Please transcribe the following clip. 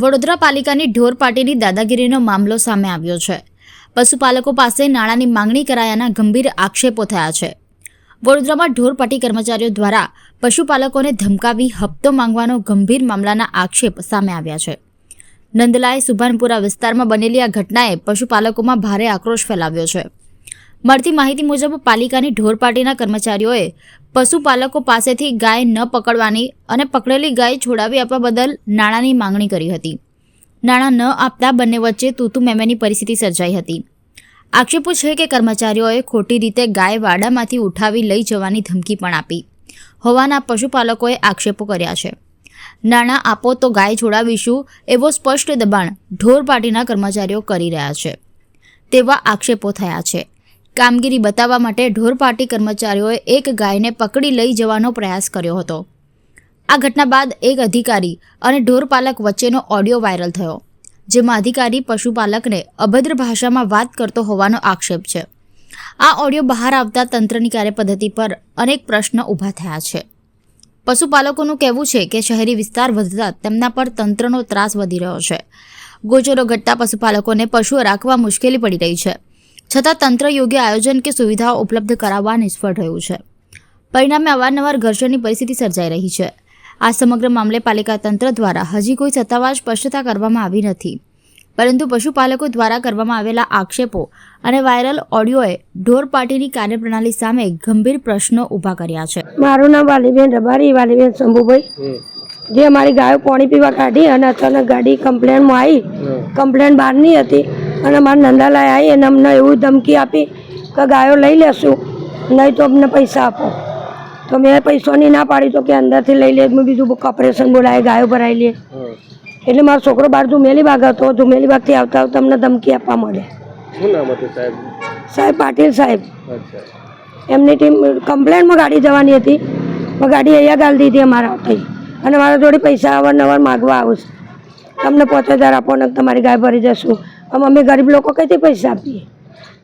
વડોદરા પાલિકાની ઢોર પાર્ટીની દાદાગીરીનો મામલો સામે આવ્યો છે. પશુપાલકો પાસે નાણાંની માંગણી કરાયાના ગંભીર આક્ષેપો થયા છે. વડોદરામાં ઢોર પાર્ટી કર્મચારીઓ દ્વારા પશુપાલકોને ધમકાવી હપ્તો માંગવાનો ગંભીર મામલાના આક્ષેપ સામે આવ્યા છે. નંદલાય સુભાનપુરા વિસ્તારમાં બનેલી આ ઘટનાએ પશુપાલકોમાં ભારે આક્રોશ ફેલાવ્યો છે. મળતી માહિતી મુજબ પાલિકાની ઢોરપાટીના કર્મચારીઓએ પશુપાલકો પાસેથી ગાય ન પકડવાની અને પકડેલી ગાય છોડાવી આપવા બદલ નાણાંની માંગણી કરી હતી. નાણાં ન આપતા બંને વચ્ચે તૂતુ મેમેની પરિસ્થિતિ સર્જાઈ હતી. આક્ષેપો છે કે કર્મચારીઓએ ખોટી રીતે ગાય વાડામાંથી ઉઠાવી લઈ જવાની ધમકી પણ આપી. હોવાના પશુપાલકોએ આક્ષેપો કર્યા છે. નાણાં આપો તો ગાય છોડાવીશું એવો સ્પષ્ટ દબાણ ઢોર પાર્ટીના કર્મચારીઓ કરી રહ્યા છે. તેવા આક્ષેપો થયા છે. કામગીરી બતાવવા માટે ઢોરપાટી કર્મચારીઓએ એક ગાયને પકડી લઈ જવાનો પ્રયાસ કર્યો હતો. આ ઘટના બાદ એક અધિકારી અને ઢોરપાલક વચ્ચેનો ઓડિયો વાયરલ થયો, જેમાં અધિકારી, પશુપાલકને અભદ્ર ભાષામાં વાત કરતો હોવાનો આક્ષેપ છે. આ ઓડિયો બહાર આવતા તંત્રની કાર્યપદ્ધતિ પર અનેક પ્રશ્ન ઊભા થયા છે. પશુપાલકોનું કહેવું છે કે શહેરી વિસ્તાર વધતા તેમના પર તંત્રનો ત્રાસ વધી રહ્યો છે. ગોચરો ઘટતા પશુપાલકોને પશુઓ રાખવા મુશ્કેલી પડી રહી છે. છતાં તંત્ર યોગ્ય આયોજન કે સુવિધાઓ ઉપલબ્ધ કરાવવા નિષ્ફળ રહ્યું છે. પરિણામે અવારનવાર ઘર્ષણની પરિસ્થિતિ સર્જાઈ રહી છે. આ સમગ્ર મામલે પાલિકા તંત્ર દ્વારા હજી કોઈ સત્તાવાર સ્પષ્ટતા કરવામાં આવી નથી. પરંતુ પશુપાલકો દ્વારા કરવામાં આવેલા આક્ષેપો અને વાયરલ ઓડિયોએ ઢોર પાર્ટીની કાર્યપ્રણાલી સામે ગંભીર પ્રશ્નો ઊભા કર્યા છે. મારું નામ વાલીબેન રબારી વાલીબેન શંભુભાઈ. જે અમારી ગાયો પાણી પીવા કાઢી અને અચાનક ગાડી કમ્પ્લેનમાં આવી. કમ્પ્લેન બહારની હતી. અને મારા નંદાલાય આવી અને અમને એવું ધમકી આપી કે ગાયો લઈ લેશું નહીં તો અમને પૈસા આપો. તો મેં પૈસાની ના પાડી તો કે અંદરથી લઈ લે મેં બીજું કોપરેશન બોલાવે ગાયો ભરાઈ લે. એટલે મારો છોકરો બહાર ધુમેલીબાગ હતો ધુમેલીબાગથી આવતા આવતા અમને ધમકી આપવા મળે શું નામ હતું સાહેબ? સાહેબ પાટીલ સાહેબ. એમની ટીમ કમ્પ્લેનમાં ગાડી જવાની હતી પણ ગાડી અહીંયા ગાલી દીધી અમારા થઈ અને મારા જોડે પૈસા અવારનવાર માગવા આવશે. તમને પાંચ હજાર આપો ને તમારી ગાય ભરી જશું. અમે ગરીબ લોકો કઈથી પૈસા આપીએ?